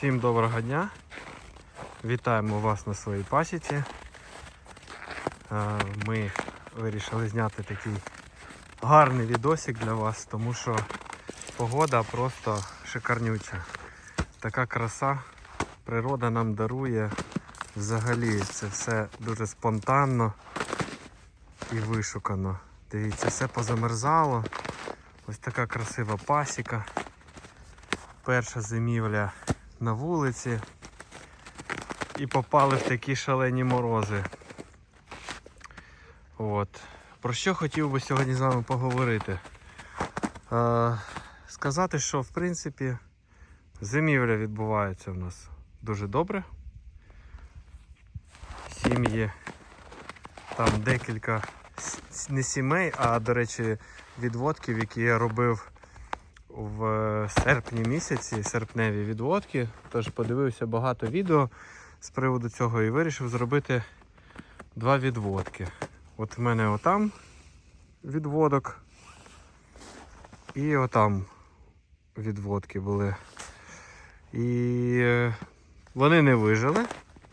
Всім доброго дня. Вітаємо вас на своїй пасіці. Е, Ми вирішили зняти такий гарний відосик для вас, тому що погода просто шикарнюча. Така краса природа нам дарує. Взагалі це все дуже спонтанно і вишукано. Дивіться, все позамерзало. Ось така красива пасіка. Перша зимівля на вулиці. І попали в такі шалені морози. От. Про що хотів би сьогодні з вами поговорити? Е, сказати, що в принципі зимівля відбувається в нас дуже добре. Сім'ї, там декілька не сімей, а, до речі, відводків, які я робив в серпні місяці, серпневі відводки. Тож подивився багато відео з приводу цього і вирішив зробити два відводки. От в мене отам відводок і отам відводки були. І е, вони не вижили,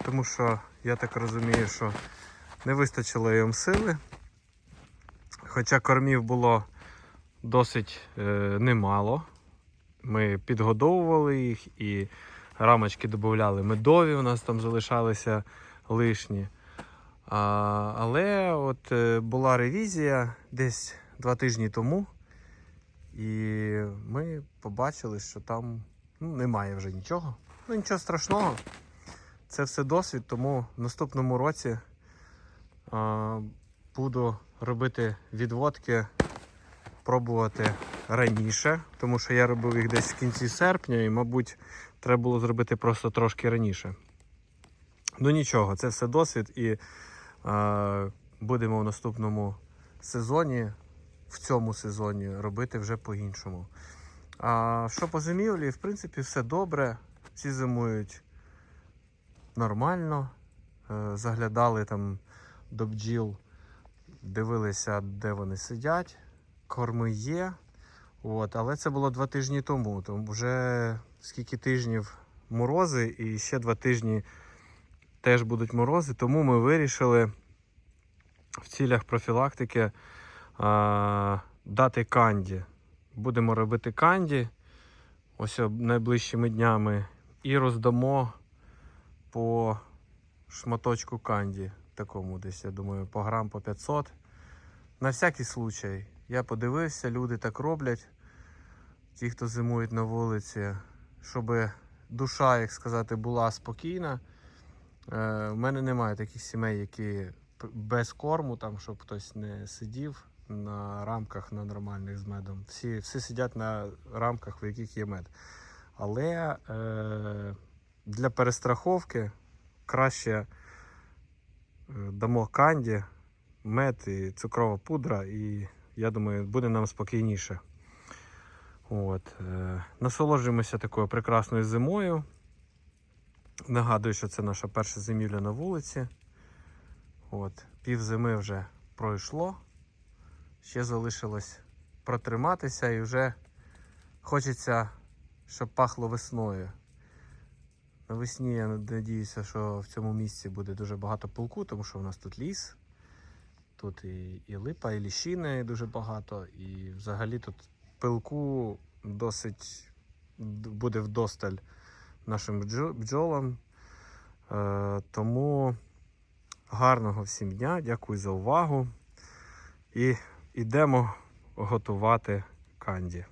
тому що я так розумію, що не вистачило їм сили. Хоча кормів було досить е, немало. Ми підгодовували їх і рамочки додавали медові, у нас там залишалися лишні. Але от е, була ревізія десь два тижні тому, і ми побачили, що там ну, немає вже нічого. Ну нічого страшного. Це все досвід, тому в наступному році а, буду робити відводки пробувати раніше, тому що я робив їх десь в кінці серпня і, мабуть, треба було зробити просто трошки раніше. Ну нічого, це все досвід і е, будемо в наступному сезоні, в цьому сезоні робити вже по-іншому. А що по зимівлі, в принципі, все добре. Всі зимують нормально. Е, заглядали там до бджіл, дивилися, де вони сидять корми є. От, але це було два тижні тому. Тому вже скільки тижнів морози, і ще два тижні теж будуть морози. Тому ми вирішили в цілях профілактики а, дати канді. Будемо робити канді ось найближчими днями і роздамо по шматочку канді. Такому десь, я думаю, по грам по 500. На всякий случай. Я подивився, люди так роблять. Ті, хто зимують на вулиці, щоб душа, як сказати, була спокійна. Е, У мене немає таких сімей, які без корму, там, щоб хтось не сидів на рамках на нормальних з медом. Всі, всі сидять на рамках, в яких є мед. Але е, для перестраховки краще е, дамо канді, мед і цукрова пудра, і я думаю, буде нам спокійніше. От. Е, насолоджуємося такою прекрасною зимою. Нагадую, що це наша перша зимівля на вулиці. От. Пів зими вже пройшло. Ще залишилось протриматися і вже хочеться, щоб пахло весною. Навесні я надіюся, що в цьому місці буде дуже багато пилку, тому що у нас тут ліс. Тут і, і липа, і ліщини дуже багато, і взагалі тут пилку досить буде вдосталь нашим бджолам. Е, тому гарного всім дня, дякую за увагу. І йдемо готувати канді.